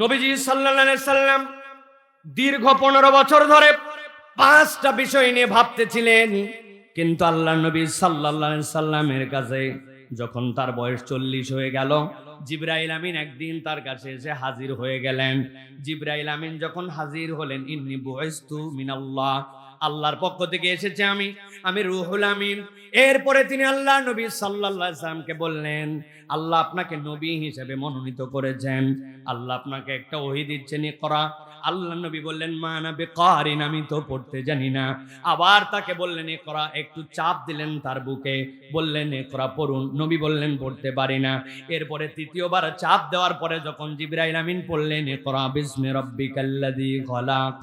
নবীজি সাল্লাহ সাল্লাম দীর্ঘ পনেরো বছর ধরে পাঁচটা বিষয় নিয়ে ভাবতেছিলেন। কিন্তু আল্লাহ নবী সাল্লাহ সাল্লামের কাছে যখন তার বয়স চল্লিশ হয়ে গেল, জিব্রাইল আমিন একদিন তার কাছে এসে হাজির হয়ে গেলেন। জিব্রাইল আমিন যখন হাজির হলেন, ইন্নি বয়স্তু মিনাল্লাহ আল্লাহর পক্ষ থেকে এসেছে আমি আমি রুহুল আমিন। এরপরে তিনি আল্লাহ নবী সাল্লাহ বললেন, আল্লাহ আপনাকে নবী হিসেবে মনোনীত করেছেন। আল্লাহ আপনাকে একটা ওহি দিচ্ছেন করা। আল্লাহ নবী বললেন, মা না বেকারিন, আমি তো পড়তে জানি না। আবার তাকে বললেন এ করা, একটু চাপ দিলেন তার বুকে। বললেন এ করা, পড়ুন। নবী বললেন, পড়তে পারি না। এরপরে তৃতীয়বার চাপ দেওয়ার পরে যখন জিব্রাইল আমিন পড়লেন এ করা, বিস্মে রব্বিকাল্লাযী খলাক।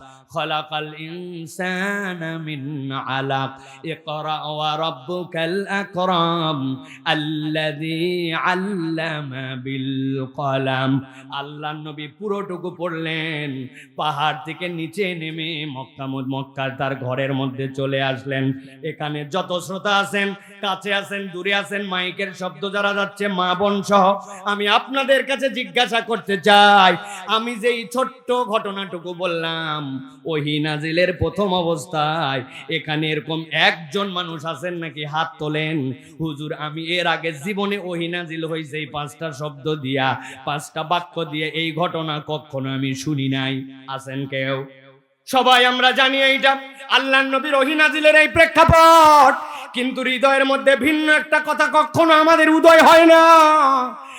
মিন আলাক ইকরা ওয়া রাব্বুকাল আকরাম আল্লাযী আল্লামা বিল কলাম আল্লাহ নবী পুরোটুকু পড়লেন, পাহাড় থেকে নিচে নেমে মক্কা মক্কার তার ঘরের মধ্যে চলে আসলেন। এখানে যত শ্রোতা আছেন, কাছে আছেন, দূরে আছেন, মাইকের শব্দ যারা যাচ্ছে, মা বোন সহ, আমি আপনাদের কাছে জিজ্ঞাসা করতে চাই, আমি যেই ছোট্ট ঘটনাটুকু বললাম ওহি নাজিলের প্রথম অবস্থায়। এখানে এরকম একজন মানুষ আছেন নাকি হাত তোলেন? হুজুর, আমি এর আগে জীবনে ওহি নাজিল হয়েছে এই পাঁচটা শব্দ দিয়া, পাঁচটা বাক্য দিয়ে এই ঘটনা কখনো আমি শুনি নাই। আছেন কেউ? সবাই আমরা জানি এইটা। আল্লাহ নবীর ওহিনাজিলের এই প্রেক্ষাপট। কিন্তু হৃদয়ের মধ্যে ভিন্ন একটা কথা কখনো আমাদের উদয় হয় না।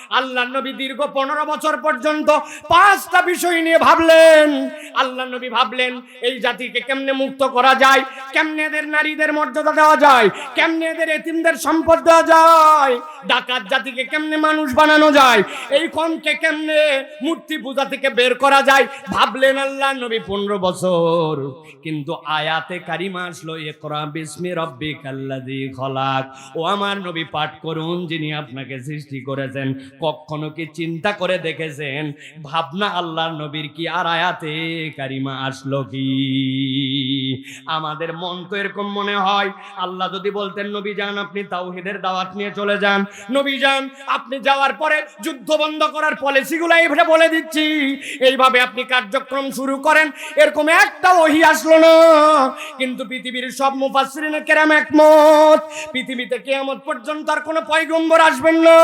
আল্লাহ নবী দীর্ঘ পনেরো বছর পর্যন্ত পাঁচটা বিষয় নিয়ে ভাবলেন। আল্লাহ নবী ভাবলেন, এই জাতিকে কেমনে মুক্ত করা যায়? কেমনে এদের নারীদের মর্যাদা দেওয়া যায়? কেমনে এদের এতিমদের সম্পদ দেওয়া যায়? ডাকাত জাতিকে কেমনে মানুষ বানানো যায়? এই কমকে কেমনে মূর্তি পূজা থেকে বের করা যায়? ভাবলেন আল্লাহ নবী পনেরো বছর। কিন্তু আয়াতে কারিমা আসলো একরা বিস্মি রব্বি কাল্লাদি খলাক। ও আমার নবী পাঠ করুন যিনি আপনাকে সৃষ্টি করেছেন। কখনো কি চিন্তা করে দেখেছেন? ভাবনা আল্লাহ নবীর কি আর আয়াতে কারিমা আসলো কি? আমাদের মন তো এরকম মনে হয়, আল্লাহ যদি বলতেন, নবী যান, আপনি তাওহিদের দাওয়াত নিয়ে চলে যান। নবী যান, আপনি যাওয়ার পরে যুদ্ধ বন্ধ করার পলিসিগুলো এইভাবে বলে দিচ্ছি। এইভাবে আপনি কার্যক্রম শুরু করেন, এরকম একটা ওহি আসলো না। কিন্তু পৃথিবীর সব মুফাসসিরিনে কেরাম একমত। পৃথিবীতে কিয়ামত পর্যন্ত আর কোনো পয়গম্বর আসবেন না।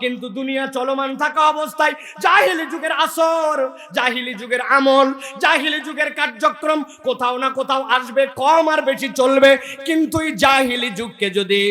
কিন্তু দুনিয়া চলমান থাকা অবস্থায় জাহিলি যুগের আসর, জাহিলি যুগের আমল, জাহিলি যুগের কার্যক্রম, কোথাও না কোথাও আসবে, কম আর বেশি চলবে। কিন্তু এই জাহিলি যুগকে যদি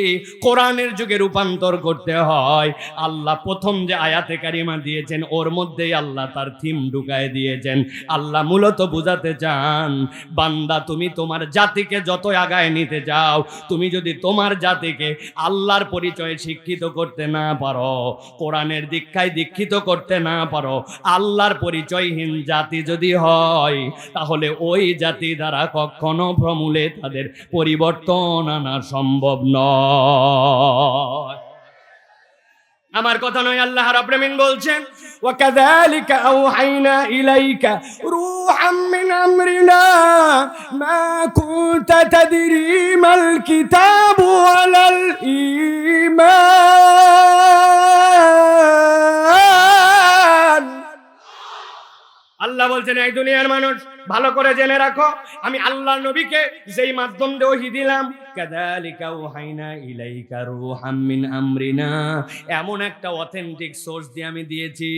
কোরআনের যুগে রূপান্তর করতে হয়, আল্লাহ প্রথম যে আয়াতে কারিমা দিয়েছেন, ওর মধ্যেই আল্লাহ তার থিম ঢুকায় দিয়েছেন। আল্লাহ মূলত বুঝাতে চান, বান্দা তুমি তোমার জাতিকে যত আগায় নিতে যাও, তুমি যদি তোমার জাতিকে আল্লাহর পরিচয়ে শিক্ষিত করতে না পারো কোরআনের দীক্ষায় দীক্ষিত করতে না পারো, আল্লাহর পরিচয়হীন জাতি যদি হয়, তাহলে ওই জাতি দ্বারা কখনো প্রমূলে তাদের পরিবর্তন আনা সম্ভব নয়। আমার কথা নয়, আল্লাহ রাব্বিমিন বলছেন, ওয়াকাযালিকা আওহাইনা ইলাইকা রূহাম মিন আমরিনা, মা কুনতা তাদরি মাল কিতাবু ওয়ালাল ঈমান। বলছেন এই দুনিয়ার মানুষ। করে জেনে রাখো, আমি আল্লাহ নবীকে যেই মাধ্যম দিয়ে ওহি দিলাম, কাযালিকা ওহাইনা ইলাইকা রূহাম মিন আমরিনা, এমন একটা অথেন্টিক সোর্স দিয়ে আমি দিয়েছি,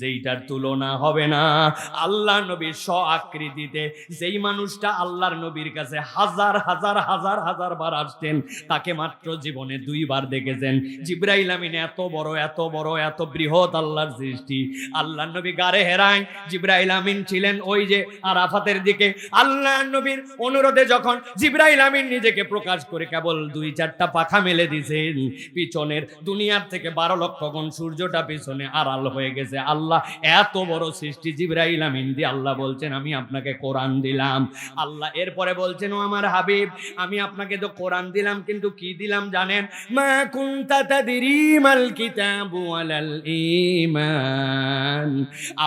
যেইটার তুলনা হবে না। আল্লাহ নবীর স্ব আকৃতিতে যেই মানুষটা আল্লাহর নবীর কাছে হাজার হাজার হাজার হাজার বার আসতেন, তাকে মাত্র জীবনে দুইবার দেখেছেন। জিব্রাইল আমিন এত বড় এত বড়, এত বৃহৎ আল্লাহর সৃষ্টি। আল্লাহ নবী গারে হেরায়, জিব্রাইল আমিন ছিলেন ওই যে আরাফাতের দিকে। আল্লাহ নবীর অনুরোধে যখন জিব্রাইল আমিন নিজেকে প্রকাশ করে কেবল দুই চারটা পাখা মেলে দিয়েছেন, পিছনের দুনিয়ার থেকে বারো লক্ষ গুণ সূর্যটা পিছনে আড়াল হয়ে গেছে। আল্লাহ এত বড় সৃষ্টি জিব্রাইল আমিন দিয়ে আল্লাহ বলছেন, আমি আপনাকে কোরআন দিলাম। আল্লাহ এরপরে বলছেন, ও আমার হাবিব, আমি আপনাকে তো কোরআন দিলাম, কিন্তু কি দিলাম জানেন? মা কুনতা তাদরি মাল কিতাবু ওয়ালাল ঈমান।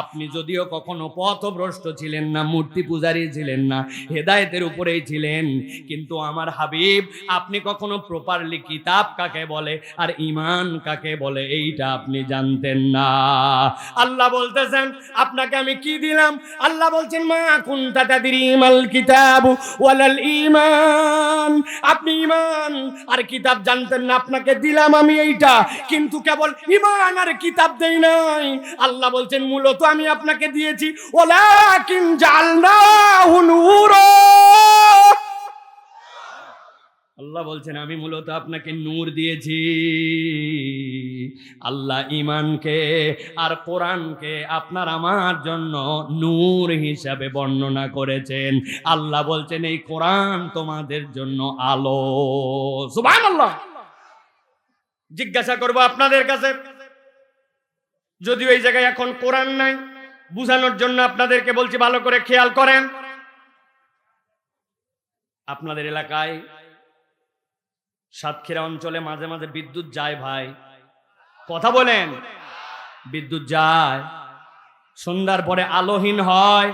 আপনি যদিও কখনো পথভ্রষ্ট ছিলেন না, মূর্তি পূজারী ছিলেন না, হেদায়েতের উপরেই ছিলেন। কিন্তু আমার হাবিব, আপনি কখনো প্রপারলি কিতাব কাকে বলে আর ইমান কাকে বলে, এইটা আপনি জানতেন না। আল্লাহ বলতেছেন, আপনাকে আমি কি দিলাম? আল্লাহ বলছেন, মা কুনতা তাদরি মাল কিতাব ওয়ালাল ঈমান। আপনি ঈমান আর কিতাব জানতেন না, আপনাকে দিলাম আমি এইটা। কিন্তু কেবল ঈমান আর কিতাব দেই নাই। আল্লাহ বলছেন, মূলত আমি আপনাকে দিয়েছি। নূরা আল্লাহ বলছেন, আমি মূলত আপনাকে নূর দিয়েছি। আল্লাহ ইমানকে আর কোরআনকে আপনার আমার জন্য নূর হিসাবে বর্ণনা করেছেন। আল্লাহ বলছেন, এই কোরআন তোমাদের জন্য আলো। সুবহানাল্লাহ। জিজ্ঞাসা করব আপনাদের কাছে, যদিও এই জায়গায় এখন কোরআন নাই। বুঝানোর জন্য আপনাদেরকে বলছি ভালো করে খেয়াল করেন। আপনাদের এলাকায় সাতক্ষীরা অঞ্চলে মাঝে মাঝে বিদ্যুৎ যায় ভাই। কথা বলেন। বিদ্যুৎ যায়। সন্ধ্যার পরে আলোহীন হয়।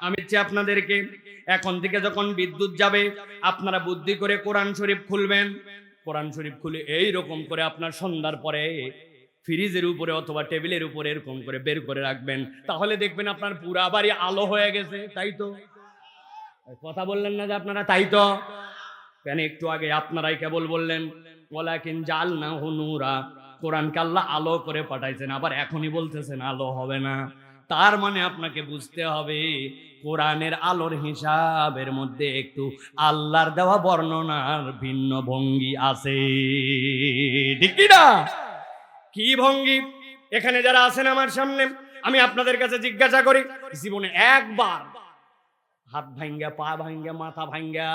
আমি চাই আপনাদেরকে এখন থেকে যখন বিদ্যুৎ যাবে, আপনারা বুদ্ধি করে কোরআন শরীফ খুলবেন। কোরআন শরীফ খুলে এই রকম করে আপনার সন্ধ্যার পরে ফ্রিজের উপরে অথবা টেবিলের উপরে এরকম করে বের করে রাখবেন, তাহলে দেখবেন আপনার পুরা বাড়ি আলো হয়ে গেছে, তাই তো? কথা বললেন না যে আপনারা, তাই তো? কেন একটু আগে আপনারাই কেবল বললেন ওলাকিন জাল না হুনুরা কোরআনকে আল্লাহ আলো করে পাঠাইছেন, আবার এখনই বলতেছেন আলো হবে না। তার মানে আপনাকে বুঝতে হবে, কোরআনের আলোর হিসাবের মধ্যে একটু আল্লাহর দেওয়া বর্ণনার ভিন্ন ভঙ্গি আছে। ঠিক না? কি ভঙ্গি? এখানে যারা আছেন আমার সামনে, আমি আপনাদের কাছে জিজ্ঞাসা করি, জীবনে একবার হাত ভাঙ্গা, পা ভাঙ্গা, মাথা ভাঙ্গা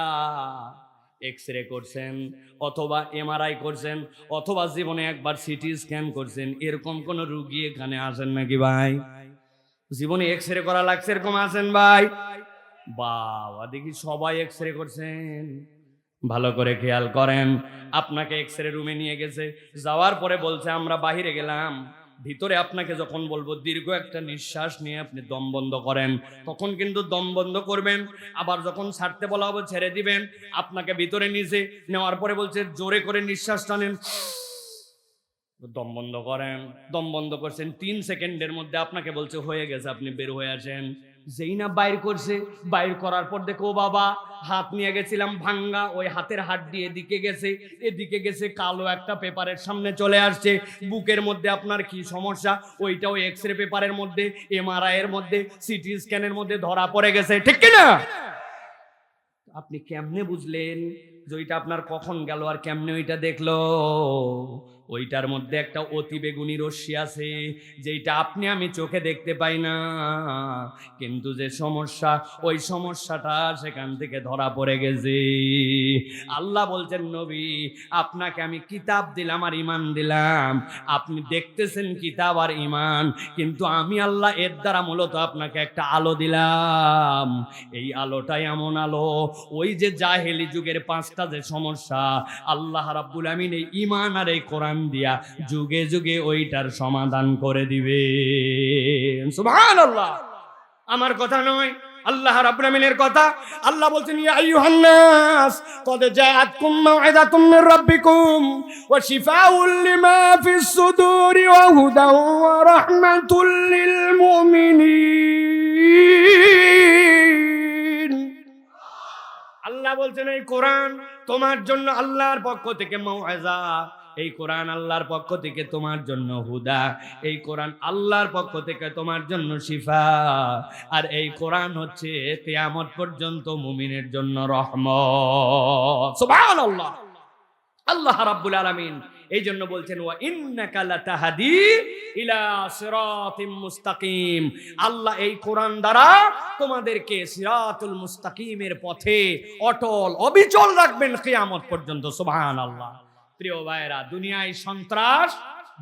এক্স রে করছেন, অথবা এমআরআই করছেন, অথবা জীবনে একবার সিটি স্ক্যান করছেন, এরকম কোন রুগী এখানে আসেন নাকি ভাই? জীবনে এক্স রে করা লাগছে এরকম আছেন ভাই? বাবা, দেখি সবাই এক্স রে করছেন। ভালো করে খেয়াল করেন। আপনাকে এক্স রে রুমে নিয়ে গেছে। যাওয়ার পরে বলছে, আমরা বাহিরে গেলাম। ভিতরে আপনাকে যখন বলব, দীর্ঘ একটা নিঃশ্বাস নিয়ে আপনি দম বন্ধ করেন। তখন কিন্তু দম বন্ধ করবেন। আবার যখন ছাড়তে বলা হবে, ছেড়ে দিবেন। আপনাকে ভিতরে নিজে নেওয়ার পরে বলছে, জোরে করে নিঃশ্বাস টানেন দম বন্ধ করেন। দম বন্ধ করছেন। তিন সেকেন্ডের মধ্যে আপনাকে বলছে, হয়ে গেছে, আপনি বের হয়ে আসেন। যেই না বাইর করছে। বাইর করার পর দেখো বাবা, হাত নিয়ে গেছিলাম ভাঙ্গা, ওই হাতের হাত দিয়ে এদিকে গেছে এদিকে গেছে, কালো একটা পেপারের সামনে চলে আসছে। বুকের মধ্যে আপনার কি সমস্যা? ওইটাও এক্স রে পেপারের মধ্যে এমআরআই এর মধ্যে সিটি স্ক্যানের মধ্যে ধরা পড়ে গেছে। ঠিক কি না? আপনি কেমনে বুঝলেন যে ওইটা আপনার কখন গেল আর কেমনে ওইটা দেখল? ওইটার মধ্যে একটা অতি বেগুনি রশ্মি আছে যেটা আপনি আমি চোখে দেখতে পাই না। কিন্তু যে সমস্যা, ওই সমস্যাটা সেখান থেকে ধরা পড়ে গেছে। আল্লাহ বলছেন, নবী, আপনাকে আমি কিতাব দিলাম আর ইমান দিলাম। আপনি দেখতেছেন কিতাব আর ইমান কিন্তু আমি আল্লাহ এর দ্বারা মূলত আপনাকে একটা আলো দিলাম। এই আলোটাই এমন আলো, ওই যে জাহেলি যুগের পাঁচটা যে সমস্যা, আল্লাহ রাব্বুল আমিন এই ইমান আর এই কোরআন দিয়া যুগে যুগে ওইটার সমাধান করে দিবে। সুবহানাল্লাহ। আমার কথা নয়, আল্লাহ রাব্বুল আমিনের কথা। আল্লাহ বলছেন মির রাব্বিকুম, ওয়া লিমা ফিস সুদুরি ওয়া ওয়া রাহমাতুল লিল মুমিনিন। আল্লাহ বলছেন, এই কোরআন তোমার জন্য আল্লাহর পক্ষ থেকে মৌআজা এই কোরআন আল্লাহর পক্ষ থেকে তোমার জন্য হুদা, এই কোরআন আল্লাহর পক্ষ থেকে তোমার জন্য শিফা, আর এই কোরআন হচ্ছে কিয়ামত পর্যন্ত মুমিনের জন্য রহমত। সুবহানাল্লাহ। আল্লাহ রাব্বুল আলামিন এই জন্য বলছেন, ওয়া ইন্নাকা লাতাহাদি ইলা সিরাতিম মুস্তাকিম। আল্লাহ এই কোরআন দ্বারা তোমাদেরকে সিরাতুল মুস্তাকিমের পথে অটল, অবিচল রাখবেন কিয়ামত পর্যন্ত। সুবহানাল্লাহ। প্রিয় ভাইরা দুনিয়ায় সন্ত্রাস,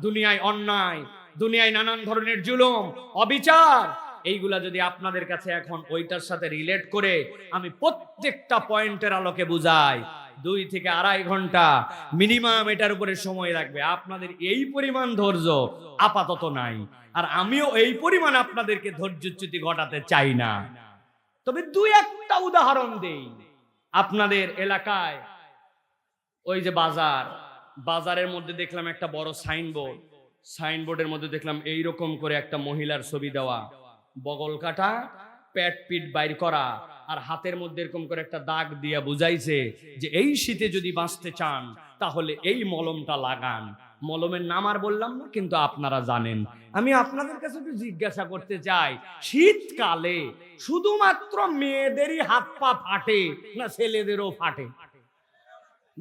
দুনিয়ায় অন্যায়, দুনিয়ায় নানান ধরনের জুলুম, অবিচার, এইগুলা যদি আপনাদের কাছে এখন ওইটার সাথে রিলেট করে আমি প্রত্যেকটা পয়েন্টের আলোকে বুঝাই, দুই থেকে আড়াই ঘণ্টা মিনিমাম এটার উপরে সময় লাগবে। আপনাদের এই পরিমাণ ধৈর্য আপাতত নাই, আর আমিও এই পরিমাণ আপনাদেরকে ধৈর্যচ্যুতি ঘটাতে চাই না। তবে দুই একটা উদাহরণ দেই। আপনাদের এলাকায় ওই যে বাজার বাজারের মধ্যে দেখলাম একটা বড় সাইনবোর্ড। সাইনবোর্ডের মধ্যে দেখলাম এই রকম করে একটা মহিলার ছবি দেওয়া। বগল কাটা পেট পিট বাইর করা, আর হাতের মধ্যে এরকম করে একটা দাগ দিয়া বুঝাইছে যে এই শীতে যদি বাঁচতে চান, তাহলে এই মলমটা লাগান। মলমের নাম আর বললাম না, কিন্তু আপনারা জানেন। আমি আপনাদের কাছে একটু জিজ্ঞাসা করতে চাই, শীতকালে শুধুমাত্র মেয়েদেরই হাত পা ফাটে না ছেলেদেরও ফাটে?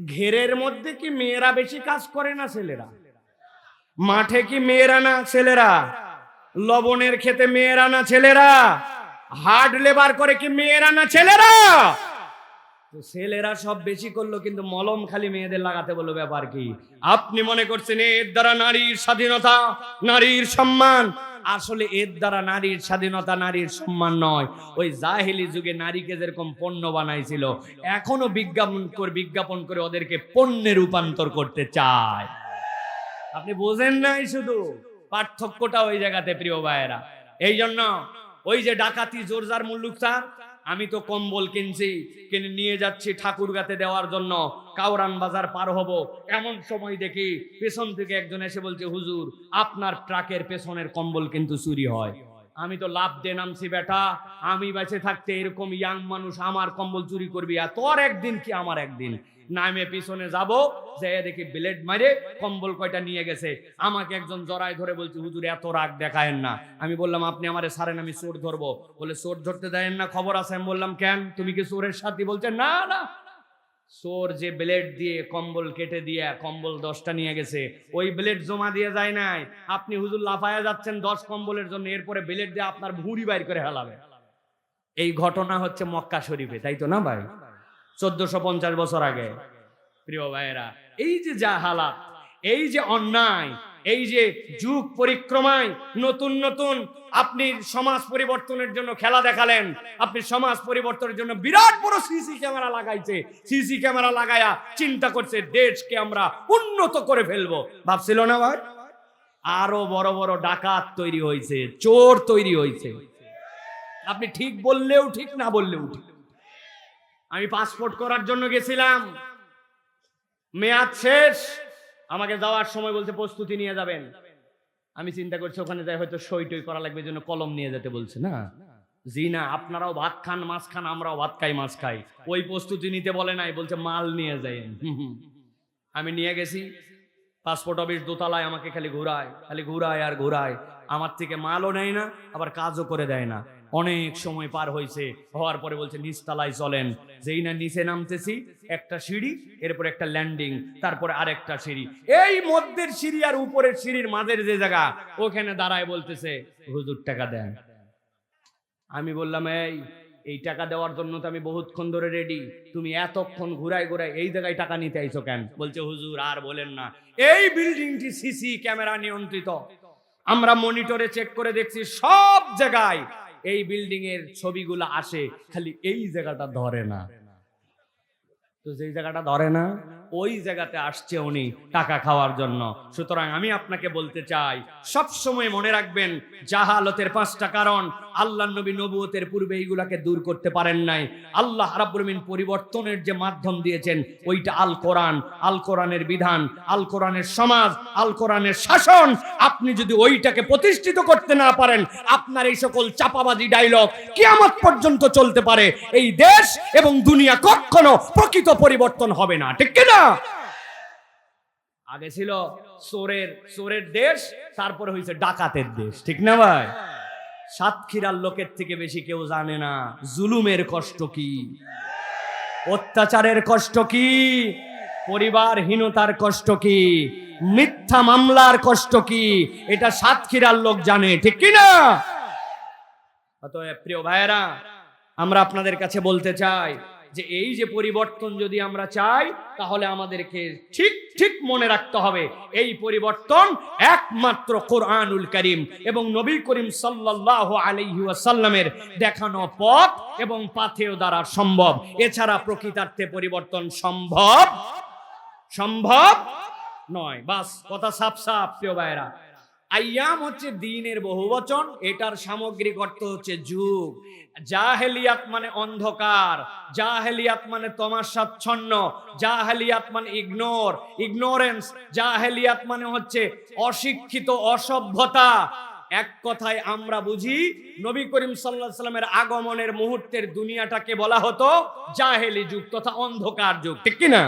ঘেরের মধ্যে কি মেয়েরা বেশি কাজ করে না ছেলেরা? মাঠে কি মেয়েরা না ছেলেরা? লবণের খেতে মেয়েরা না ছেলেরা? হার্ড লেবার করে কি মেয়েরা না ছেলেরা? ছেলেরা সব বেশি করল, কিন্তু মলম খালি মেয়েদের লাগাতে বলল, ব্যাপার কি? আপনি মনে করছেন এর দ্বারা নারীর স্বাধীনতা, নারীর সম্মান আসলে এর দ্বারা নারীর স্বাধীনতা, নারীর সম্মান নয়। ওই জাহেলি যুগে নারীকে যেরকম পণ্য বানাইছিল, এখনও বিজ্ঞাপন করে বিজ্ঞাপন করে ওদেরকে পণ্যে রূপান্তর করতে চায়। আপনি বোঝেন নাই শুধু? পার্থক্যটা ওই জায়গাতে, প্রিয় ভাইয়েরা। এই জন্য ওই যে ডাকাতি, জোরজার মুল্লুক স্যার আমি তো কম্বল কিনছি, কিনে নিয়ে যাচ্ছি ঠাকুরগাতে দেওয়ার জন্য। কাউরান বাজার পার হব। এমন সময় দেখি পেছন থেকে একজন এসে বলছে, হুজুর, আপনার ট্রাকের পেছনের কম্বল কিন্তু চুরি হয়। আমি তো লাভ দিয়ে নামছি, বেটা। আমি বেঁচে থাকতে এরকম ইয়াং মানুষ আমার কম্বল চুরি করবি আর তোর একদিন কি আমার একদিন? নামে পিছনে যাব যে দেখি ব্লেড মারে কম্বল কয়টা নিয়ে গেছে। আমাকে একজন জড়ায় ধরে বলছে, হুজুর, এত রাগ দেখায়েন না। আমি বললাম, আপনি আমারে সারেন, আমি চোর ধরবো। বলে, চোর ধরতে দেন না, খবর আছে? আমি বললাম, কেন? তুমি কি চোরের সাথে? বলছে, না না চোর যে ব্লেড দিয়ে কম্বল কেটে দিয়ে কম্বল দশটা নিয়ে গেছে, ওই ব্লেড জমা দিয়ে যায় নাই। আপনি হুজুর লাফায়া যাচ্ছেন দশ কম্বলের জন্য, এরপরে ব্লেড দিয়ে আপনার ভুঁড়ি বাইর করে হেলাবে। এই ঘটনা হচ্ছে মক্কা শরীফে, তাই তো না ভাই? চোদ্দশো পঞ্চাশ বছর আগে। প্রিয় ভাইয়েরা, এই যে যা হালাত, এই যে অন্যায় এই যে যুগ পরিক্রমায় নতুন নতুন আপনি সমাজ পরিবর্তনের জন্য খেলা দেখালেন, আপনি সমাজ পরিবর্তনের জন্য বিরাট বড় সিসি ক্যামেরা লাগাইছে, সিসি ক্যামেরা লাগায়া চিন্তা করছে দেশকে আমরা উন্নত করে ফেলব। ভাবছিল না ভাই? আরও বড় বড় ডাকাত তৈরি হয়েছে, চোর তৈরি হয়েছে। আপনি ঠিক বললেও ঠিক না বললেও ঠিক। আমি পাসপোর্ট করার জন্য গেছিলাম। মেয়াদ শেষ আমাকে যাওয়ার সময় বলছে, প্রস্তুতি নিয়ে যাবেন। আমি চিন্তা করছি, ওখানে যাই, হয়তো সই টই করা লাগবে জন্য কলম নিয়ে যেতে বলছে, না? জি না, আপনারাও ভাত খান, মাছ খান, আমরাও ভাত খাই, মাছ খাই। ওই প্রস্তুতি নিতে বলে নাই, বলছে, মাল নিয়ে যাই। আমি নিয়ে গেছি, পাসপোর্ট অফিস দোতলায় আমাকে খালি ঘুরায় খালি ঘুরায় আর ঘুরায়। আমার থেকে মালও নেয় না, আবার কাজও করে দেয় না। অনেক সময় পার হয়েছে, হওয়ার পরে বলছে নিচতলায় চলেন। যেই না নিচে নামতেছি, একটা সিঁড়ি, এরপর একটা ল্যান্ডিং তারপরে আরেকটা সিঁড়ি। এই মধ্যের সিঁড়ি আর উপরের সিঁড়ির মাঝের যে জায়গা, ওখানে দাঁড়ায় বলতেছে, হুজুর, টাকা দেন। আমি বললাম, এই এই টাকা দেওয়ার জন্য তো আমি বহুতক্ষণ ধরে রেডি তুমি এতক্ষণ ঘুরাই ঘুরাই এই জায়গায় টাকা নিতে আইছো কেন? বলছে, হুজুর, আর বলেন না। এই বিল্ডিংটি সিসি ক্যামেরা নিয়ন্ত্রিত। আমরা মনিটরে চেক করে দেখছি, সব জায়গায় এই বিল্ডিং এর ছবিগুলো আসে, খালি এই জায়গাটা ধরে না। তো যেই জায়গাটা ধরে না ওই জায়গাতে আসছে উনি টাকা খাওয়ার জন্য। সুতরাং আমি আপনাকে বলতে চাই সব সময় মনে রাখবেন, জাহালতের পাঁচটা কারণ আল্লাহ নবী নবুয়তের পূর্বে এইগুলাকে দূর করতে পারেন নাই। আল্লাহ রাব্বুল আমিন পরিবর্তনের যে মাধ্যম দিয়েছেন, ওইটা আল কোরআন। আল কোরআনের বিধান, আল কোরআনের সমাজ, আল কোরআনের শাসন। আপনি যদি ওইটাকে প্রতিষ্ঠিত করতে না পারেন, আপনার এই সকল চাপাবাজি ডায়লগ কিয়ামত পর্যন্ত চলতে পারে। এই দেশ এবং দুনিয়া কখনো প্রকৃত পরিবর্তন হবে না। ঠিক কিনা? আগে ছিল চোরের চোরের দেশ, তারপরে হয়েছে ডাকাতের দেশ, ঠিক না ভাই? সাতক্ষীরার লোকের থেকে বেশি কেউ জানে না, জুলুমের কষ্ট কি? অত্যাচারের কষ্ট কি? পরিবারহীনতার কষ্ট কি? মিথ্যা মামলার কষ্ট কি? এটা সাতক্ষীরার লোক জানে, ঠিক কি না? অতএব প্রিয় ভাইয়েরা, আমরা আপনাদের কাছে বলতে চাই যে এই যে পরিবর্তন যদি আমরা চাই, তাহলে আমাদেরকে ঠিক ঠিক মনে রাখতে হবে। এই পরিবর্তন একমাত্র কোরআনুল করিম এবং নবী করিম সাল্লাল্লাহু আলাইহি ওয়াসাল্লামের দেখানো পথ এবং পাথেয় দ্বারা সম্ভব। এছাড়া প্রকৃতার্থে পরিবর্তন সম্ভব সম্ভব নয়। বাস, কথা সাপ সাপ প্রিয় ভাইয়েরা। আইয়াম হচ্ছে দিনের বহুবচন, এটার সামগ্রিক অর্থ হচ্ছে যুগ। জাহেলিয়াত মানে অন্ধকার, জাহেলিয়াত মানে তমাশাচ্ছন্ন, জাহেলিয়াত মানে ইগনোর, ইগনোরেন্স, জাহেলিয়াত মানে হচ্ছে অশিক্ষিত অসভ্যতা। এক কথায় আমরা বুঝি, নবী করিম সাল্লাহ সাল্লামের আগমনের মুহূর্তের দুনিয়াটাকে বলা হতো জাহেলি যুগ তথা অন্ধকার যুগ, ঠিক কিনা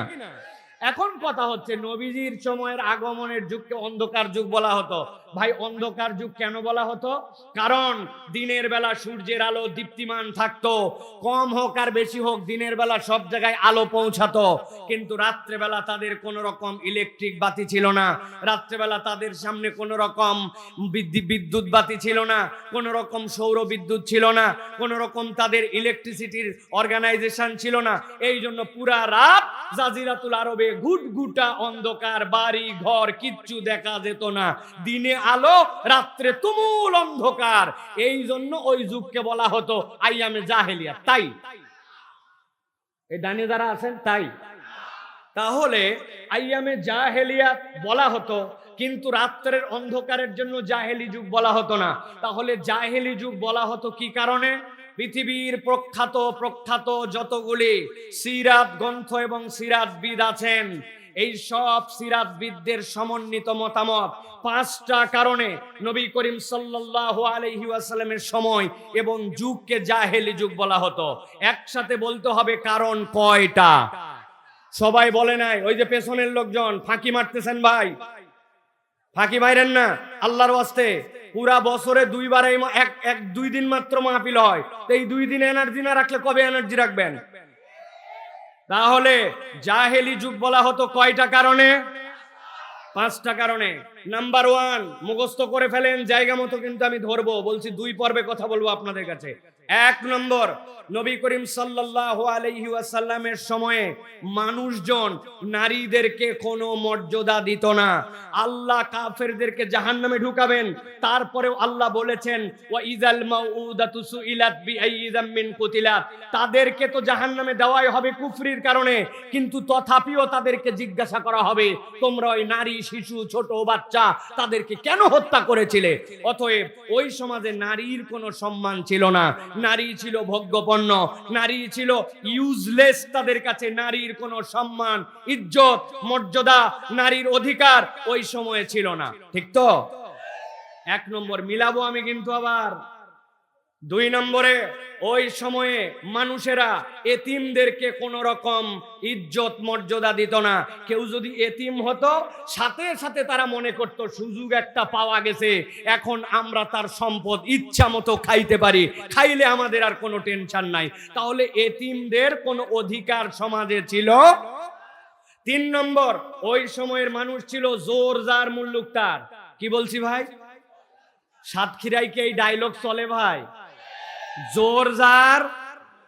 এখন কথা হচ্ছে নবীজির সময়ের আগমনের যুগকে অন্ধকার যুগ বলা হতো। ভাই, অন্ধকার যুগ কেন বলা হতো? কারণ দিনের বেলা সূর্যের আলো দীপ্তিমান থাকতো। কম হোক আর বেশি হোক, দিনের বেলা সব জায়গায় আলো পৌঁছাতো। কিন্তু রাত্রেবেলা তাদের কোনো রকম ইলেকট্রিক বাতি ছিল না। রাত্রেবেলা তাদের সামনে কোনো রকম বিদ্যুৎ বাতি ছিল না। কোনো রকম সৌর বিদ্যুৎ ছিল না। কোনো রকম তাদের ইলেকট্রিসিটির অর্গানাইজেশন ছিল না। এই জন্য পুরা রাত জাজিরাতুল আরবে ঘুটঘুটা অন্ধকার, বাড়ি, ঘর কিচ্ছু দেখা যেত না। দিনে আলো রাত্রে তুমুল অন্ধকার। এই জন্য ওই যুগকে বলা হতো আইয়ামে জাহেলিয়া। তাই? এই ডানে যারা আছেন, তাই? তাহলে আইয়ামে জাহেলিয়া বলা হতো, কিন্তু রাত্রের অন্ধকারের জন্য জাহেলি যুগ বলা হতো না। তাহলে জাহেলি যুগ বলা হতো কি কারণে? পৃথিবীর প্রখ্যাত প্রখ্যাত যতগুলি সিরাত গ্রন্থ এবং সিরাতবিদ আছেন এই সব সিরাতবিদদের সমন্বিত মতামত। পাঁচটা কারণে নবী করিম সাল্লাল্লাহু আলাইহি ওয়াসাল্লামের সময় এবং যুগকে জাহেলি যুগ বলা হতো। একসাথে বলতে হবে কারণ কয়টা? সবাই বলে নাই, ওই যে পেছনের লোকজন, ফাঁকি মারতেছেন ভাই। ফাঁকি মাইরেন না, আল্লাহর ওয়াস্তে। পুরা বছরে দুইবার এক এক দুই দিন মাত্র মাহফিল হয়। তো এই দুই দিন এনার্জি না রাখলে কবে এনার্জি রাখবেন? তাহলে জাহেলি যুগ বলা হতো কয়টা কারণে? পাঁচটা কারণে। নাম্বার ওয়ান মুখস্থ করে ফেলেন, জায়গা মতো কিন্তু আমি ধরবো। বলছি দুই পর্বে কথা বলব আপনাদের কাছে। এক নম্বর নবী করিম সাল্লাল্লাহু আলাইহি ওয়াসাল্লামের সময়ে মানুষজন নারীদেরকে কোনো মর্যাদা দিত না। আল্লাহ কাফেরদেরকে জাহান্নামে ঢুকাবেন। তারপরেও আল্লাহ বলেছেন তাদেরকে তো জাহান্নামে দেওয়াই হবে কুফরির কারণে, কিন্তু তথাপিও তাদেরকে জিজ্ঞাসা করা হবে, তোমরা ওই নারী, শিশু, ছোট বাচ্চা তাদেরকে কেন হত্যা করেছিলে? অতএব ওই সমাজে নারীর কোনো সম্মান ছিল না। নারী ছিল ভোগ্যপণ্য নারী ছিল ইউজলেস তাদের কাছে নারীর কোনো সম্মান, ইজ্জত, মর্যাদা, নারীর অধিকার ওই সময়ে ছিল না। ঠিক তো? এক নম্বর মিলাবো আমি কিন্তু আবার। দুই নম্বরে, ওই সময়ে মানুষেরা এতিমদেরকে কোন রকম ইজ্জত মর্যাদা দিত না। কেউ যদি এতিম হতো, সাথে সাথে তারা মনে করত, সুযোগ একটা পাওয়া গেছে, এখন আমরা তার সম্পদ ইচ্ছা মতো খাইতে পারি। খাইলে আমাদের আর কোনো টেনশন নাই। তাহলে এতিমদের কোনো অধিকার সমাজে ছিল? তিন নম্বর, ওই সময়ের মানুষ ছিল জোর যার মুল্লুক তার। কি বলছি ভাই? সাতক্ষীরায় কি এই ডায়লগ চলে ভাই? জোর যার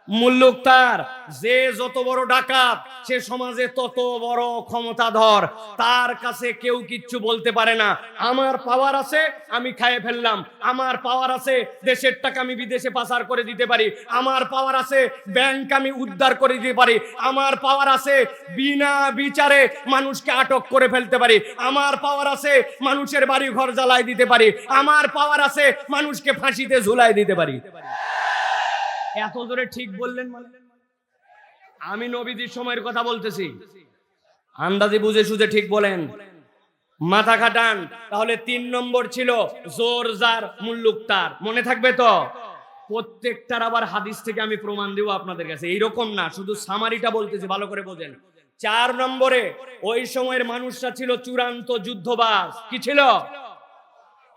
মুল্লুক তার। যে যত বড় ডাকাত, সে সমাজে তত বড় ক্ষমতাধর। তার কাছে কেউ কিচ্ছু বলতে পারে না। আমার পাওয়ার আছে, আমি খাইয়ে ফেললাম। আমার পাওয়ার আছে, দেশের টাকা আমি বিদেশে পাচার করে দিতে পারি। আমার পাওয়ার আছে, ব্যাংক আমি উদ্ধার করে দিতে পারি। আমার পাওয়ার আছে, বিনা বিচারে মানুষকে আটক করে ফেলতে পারি। আমার পাওয়ার আছে, মানুষের বাড়ি ঘর জ্বালায় দিতে পারি। আমার পাওয়ার আছে, মানুষকে ফাঁসিতে ঝুলাই দিতে পারি। এত জোরে ঠিক বললেন মানে? আমি নবীজির সময়ের কথা বলতেছি। আন্দাজে বুঝে সুঝে ঠিক বলেন। মাথা খাটান, তাহলে তিন নম্বর ছিল জোর জার মুল্লুক তার মনে থাকবে তো? প্রত্যেকটার আবার হাদিস থেকে আমি প্রমাণ দেবো আপনাদের কাছে। এইরকম না, শুধু সামারিটা বলতেছি, ভালো করে বোঝেন। চার নম্বরে, ওই সময়ের মানুষরা ছিল চূড়ান্ত যুদ্ধবাস কি ছিল?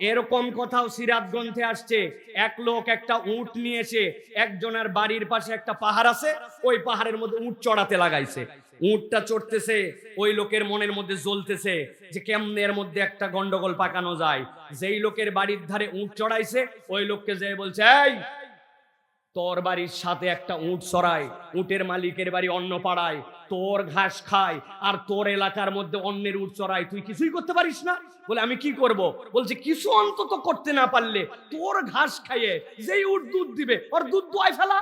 এরকম কথাও সিরাত গ্রন্থে আসছে, এক লোক একটা উট নিয়ে এসে একজনের বাড়ির পাশে একটা পাহাড় আছে, ওই পাহাড়ের মধ্যে উঁট চড়াতে লাগাইছে। উঁটটা চড়তেছে, ওই লোকের মনের মধ্যে জ্বলতেছে যে কেমনে এর মধ্যে একটা গন্ডগোল পাকানো যায়। যেই লোকের বাড়ির ধারে উঁট চড়াইছে, ওই লোককে যে বলছে, এই তোর বাড়ির সাথে একটা উট চড়ায় উটের মালিকের বাড়ি অন্য পাড়ায়, তোর ঘাস খায় আর তোর এলাকার মধ্যে অন্যের উট চড়ায় তুই কিছুই করতে পারিস না। বলে, আমি কি করব? বলছে, কিছু অন্তত করতে না পারলে তোর ঘাস খাইয়ে যেই উট দুধ দিবে, ওর দুধ দোয়াই ফেলা।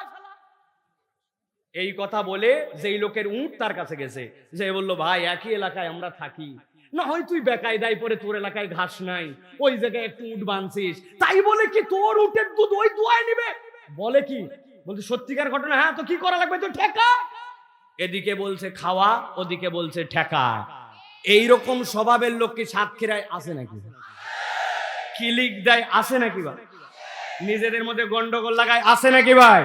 এই কথা বলে যেই লোকের উট তার কাছে গেছে। যে বলল, ভাই, একই এলাকায় আমরা থাকি। না হয় তুই বেকায়দায় পরে তোর এলাকায় ঘাস নাই। ওই জায়গায় একটু উঠ বানছিস। তাই বলে কি তোর উটের দুধ ওই দোয়ায় নিবে? বলে কি? বলছে, সত্যিকার ঘটনা হ্যাঁ তো কি করা লাগবে? তো ঠেকা। এদিকে বলছে, খাওয়া, ওদিকে বলছে, ঠেকা। এইরকম স্বভাবের লোক কি সাতক্ষীরায় আছে নাকি? কিলিক দেয় আছে নাকি ভাই? নিজেদের মধ্যে গন্ডগোল লাগায় আছে নাকি ভাই?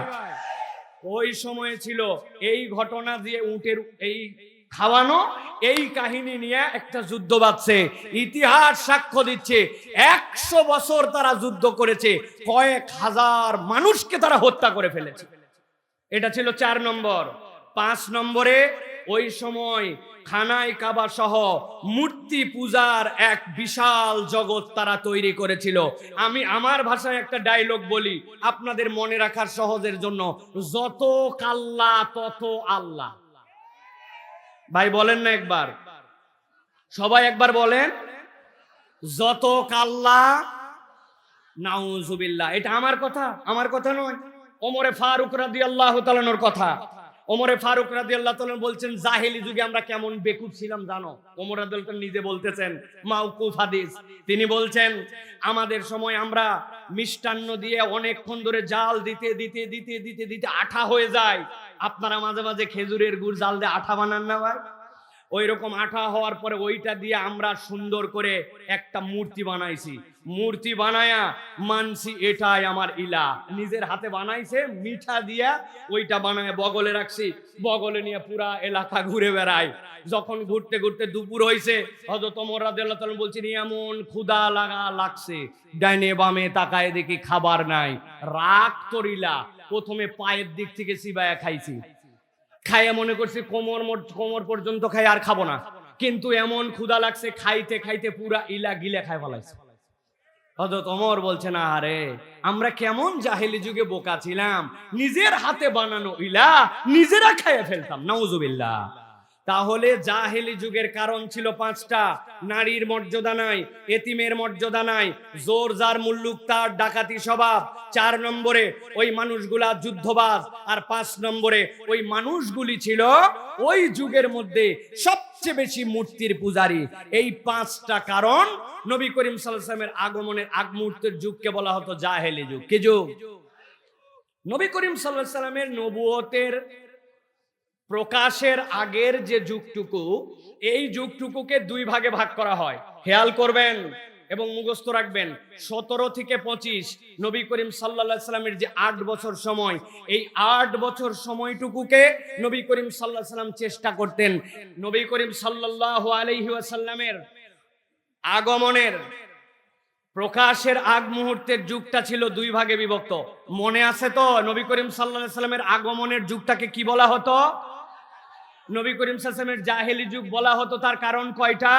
ওই সময়ে ছিল, এই ঘটনা দিয়ে উটের, এই খাওয়ানো, এই কাহিনী নিয়ে একটা যুদ্ধ বাঁধছে। ইতিহাস সাক্ষ্য দিচ্ছে, একশো বছর তারা যুদ্ধ করেছে, কয়েক হাজার মানুষকে তারা হত্যা করে ফেলেছে। এটা ছিল চার নম্বর। পাঁচ নম্বরে, ওই সময় খানায় কাবা সহ মূর্তি পূজার এক বিশাল জগৎ তারা তৈরি করেছিল। আমি আমার ভাষায় একটা ডায়লগ বলি, আপনাদের মনে রাখার সহজের জন্য, যত কাল্লা তত আল্লাহ। ভাই, বলেন না একবার। সবাই একবার বলেন। যত কাল্লা নাউজুবিল্লাহ। এটা আমার কথা আমার কথা নয়। ওমরে ফারুক রাদিয়াল্লাহু তাআলার কথা। ওমরে ফারুক রাজি আল্লাহ বলছেন, জাহেলি যুগে আমরা কেমন বেকুব ছিলাম জানো? ওমর আদুল্লাহ নিজে বলতেছেন মাউকুফ হাদিস। তিনি বলছেন, আমাদের সময় আমরা মিষ্টান্ন দিয়ে অনেকক্ষণ ধরে জাল দিতে দিতে দিতে দিতে দিতে আঠা হয়ে যায়। আপনারা মাঝে মাঝে খেজুরের গুড় জাল দিয়ে আঠা বানান না ভাই? ওই রকম আঠা হওয়ার পরে ওইটা দিয়ে আমরা সুন্দর করে একটা মূর্তি বানাইছি। মূর্তি বানায়া মানছি এটাই আমার ইলা। নিজের হাতে বানাইছে, মিঠা দিয়া ওইটা বানায় বগলে রাখছি। বগলে নিয়ে পুরা এলাকা ঘুরে বেড়ায়। যখন ঘুরতে ঘুরতে দুপুর হয়েছে হজরত ওমর রাদিয়াল্লাহু বলছেন, এমন ক্ষুধা লাগা লাগছে, ডাইনে বামে তাকায় দেখি খাবার নাই। রাগ তরিলা প্রথমে পায়ের দিক থেকে সিবায়া খাইছি। খাইয়া মনে করছি কোমর কোমর পর্যন্ত খাই আর খাব না। কিন্তু এমন ক্ষুদা লাগছে খাইতে খাইতে পুরা ইলা গিলা খাই ফেলাইছে। হজরত অমর বলছে, না আরে আমরা কেমন জাহেলি যুগে বোকা ছিলাম। নিজের হাতে বানানো ইলা নিজেরা খাইয়া ফেলতাম। নাউজুবিল্লাহ। তাহলে জাহেলি যুগের কারণ ছিল পাঁচটা। নারীর মর্যাদা নাই, এতিমের মর্যাদা নাই, জোর যার মুল্লুক তার ডাকাতি স্বভাব। চার নম্বরে ওই মানুষগুলা যুদ্ধবাজ, আর পাঁচ নম্বরে ওই মানুষগুলি ছিল ওই যুগের মধ্যে সবচেয়ে বেশি মূর্তির পূজারী। এই পাঁচটা কারণ নবী করিম সাল্লামের আগমনের আগ মুহূর্তের যুগকে বলা হতো জাহেলি যুগ। কি যুগ? নবী করিম সাল্লাহ সাল্লামের নবুয়তের প্রকাশের আগের যে যুগটুকু, এই যুগটুকুকে দুই ভাগে ভাগ করা হয়। খেয়াল করবেন এবং মুখস্থ রাখবেন। সতেরো থেকে পঁচিশ, নবী করিম সাল্লা সাল্লামের যে আট বছর সময়, এই আট বছর সময়টুকুকে নবী করিম সাল্লাহ সাল্লাম চেষ্টা করতেন। নবী করিম সাল্লাহ আলহি আসাল্লামের আগমনের, প্রকাশের আগ মুহূর্তের যুগটা ছিল দুই ভাগে বিভক্ত। মনে আছে তো, নবী করিম সাল্লাহ সাল্লামের আগমনের যুগটাকে কি বলা হতো? নবী করিম সাল্লামের জাহেলি যুগ বলা হতো, তার কারণ কয়টা?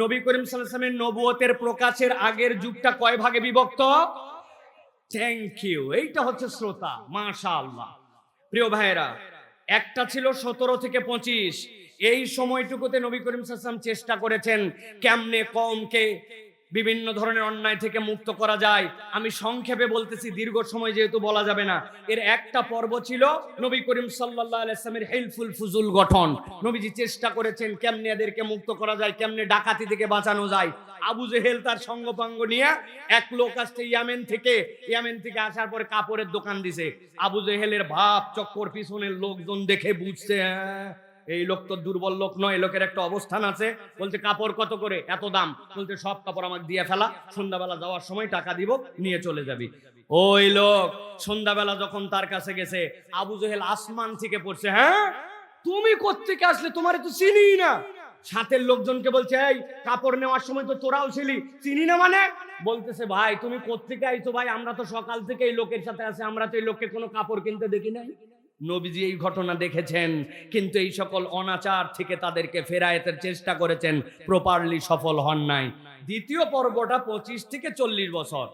নবী করিম সাল্লামের নবুয়তের প্রকাশের আগের যুগটা কয় ভাগে বিভক্ত? থ্যাংক ইউ এইটা হচ্ছে শ্রোতা মাশা আল্লাহ প্রিয় ভাইয়েরা, একটা ছিল সতেরো থেকে পঁচিশ। এই সময়টুকুতে নবী করিম সাল্লাম চেষ্টা করেছেন, কেমনে কমকে বিভিন্ন ধরনের অন্যায় থেকে মুক্ত করা যায়। আমি সংক্ষেপে বলতেছি দীর্ঘ সময় যেহেতু বলা যাবে না এর একটা পর্ব ছিল নবী করিম সাল্লাহ আলাইসলামের হেল্পফুল ফুজুল গঠন। নবীজি চেষ্টা করেছেন কেমনে এদেরকে মুক্ত করা যায় কেমনে ডাকাতি থেকে বাঁচানো যায়। আবু জেহেল তার সঙ্গপাঙ্গ নিয়ে এক লোক আসছে ইয়ামেন থেকে ইয়ামেন থেকে আসার পরে কাপড়ের দোকান দিছে। আবু জেহেলের ভাব চক্কর পিছনের লোকজন দেখে বুঝছে হ্যাঁ, এই লোক তো দুর্বল লোক নয়, লোকের একটা অবস্থান আছে। বলতে কাপড় কত করে? এত দাম। বলতে সব কাপড় আমাকে দিয়ে ফেলা। সন্ধ্যাবেলা যাওয়ার সময় টাকা দিব, নিয়ে চলে যাবি। ওই লোক সন্ধ্যাবেলা যখন তার কাছে গেছে, আবু জেহেল আসমান থেকে পড়ছে হ্যাঁ? তুমি কোত্থেকে আসলে? তোমার তো চিনি না। সাথের লোকজনকে বলছে, এই কাপড় নেওয়ার সময় তো তোরাও ছিলি। চিনি না মানে? বলতেছে, ভাই, তুমি কোত্থেকে আইছো ভাই? আমরা তো সকাল থেকে এই লোকের সাথে আছে, আমরা তো এই লোককে কোনো কাপড় কিনতে দেখি নাই। নবীজি এই ঘটনা দেখেছেন, কিন্তু এই সকল অনাচার থেকে তাদেরকে ফেরায়েতের চেষ্টা করেছেন প্রপারলি সফল হন নাই। দ্বিতীয় পর্বটা পঁচিশ থেকে চল্লিশ বছর।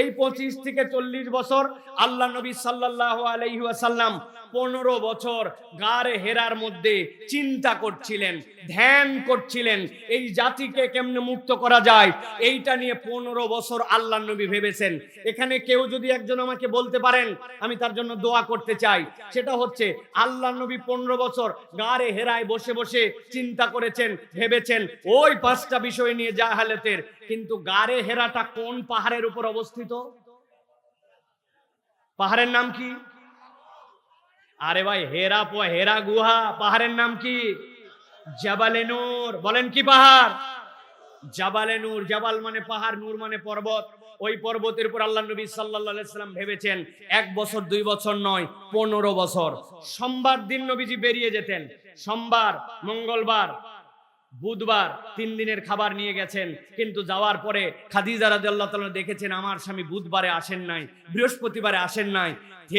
এই পঁচিশ থেকে চল্লিশ বছর আল্লাহ নবী সাল্লাহ আলহিহাসাল্লাম পনেরো বছর গারে হেরার মধ্যে চিন্তা করছিলেন, ধ্যান করছিলেন, এই জাতিকে কেমনে মুক্ত করা যায়? এইটা নিয়ে পনেরো বছর আল্লাহ নবী ভেবেছেন। এখানে কেউ যদি একজন আমাকে বলতে পারেন, আমি তার জন্য দোয়া করতে চাই। সেটা হচ্ছে, আল্লাহ নবী পনেরো বছর গারে হেরায় বসে বসে চিন্তা করেছেন, ভেবেছেন, ওই পাঁচটা বিষয় নিয়ে জাহালেতের, কিন্তু গারে হেরাটা কোন পাহাড়ের উপর অবস্থিত? পাহাড়ের নাম কি? আরে ভাই, হেরা পো, হেরা গুহা, পাহাড়ের নাম কি? জাবালে নূর। বলেন কি পাহাড়? জাবালে নূর। জাবাল মানে পাহাড়, নূর মানে পর্বত। ওই পর্বতের উপর আল্লাহ নবী সাল্লাল্লাহু সাল্লাম ভেবেছেন, এক বছর, দুই বছর নয়, পনেরো বছর। সোমবার দিন নবীজি বেরিয়ে যেতেন। সোমবার, মঙ্গলবার, বুধবার তিন দিনের খাবার নিয়ে গেছেন। কিন্তু যাওয়ার পরে খাদিজা রাদিয়াল্লাহু তাআলা দেখেছেন, আমার স্বামী বুধবারে আসেন নাই, বৃহস্পতিবারে আসেন নাই।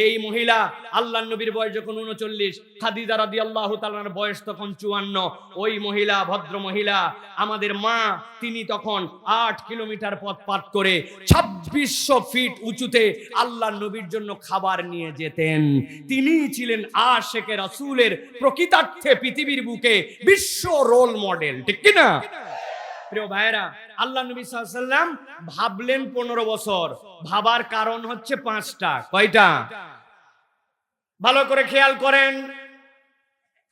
এই মহিলা আল্লাহ নবীর বয়স যখন উনচল্লিশ, খাদিজা রাদিয়াল্লাহু তাআলার বয়স তখন চুয়ান্ন। ওই মহিলা, ভদ্র মহিলা, আমাদের মা, তিনি তখন আট কিলোমিটার পথ পার করে ছাব্বিশশো ফিট উঁচুতে আল্লাহ নবীর জন্য খাবার নিয়ে যেতেন। তিনি ছিলেন আশেকে রাসূলের প্রকৃতার্থে পৃথিবীর বুকে বিশ্ব রোল মডেল, ঠিক কি না প্রিয় ভাইরা আল্লাহ নবী সাল্লাম ভাবলেন পনেরো বছর। ভাবার কারণ হচ্ছে পাঁচটা। কয়টা? ভালো করে খেয়াল করেন।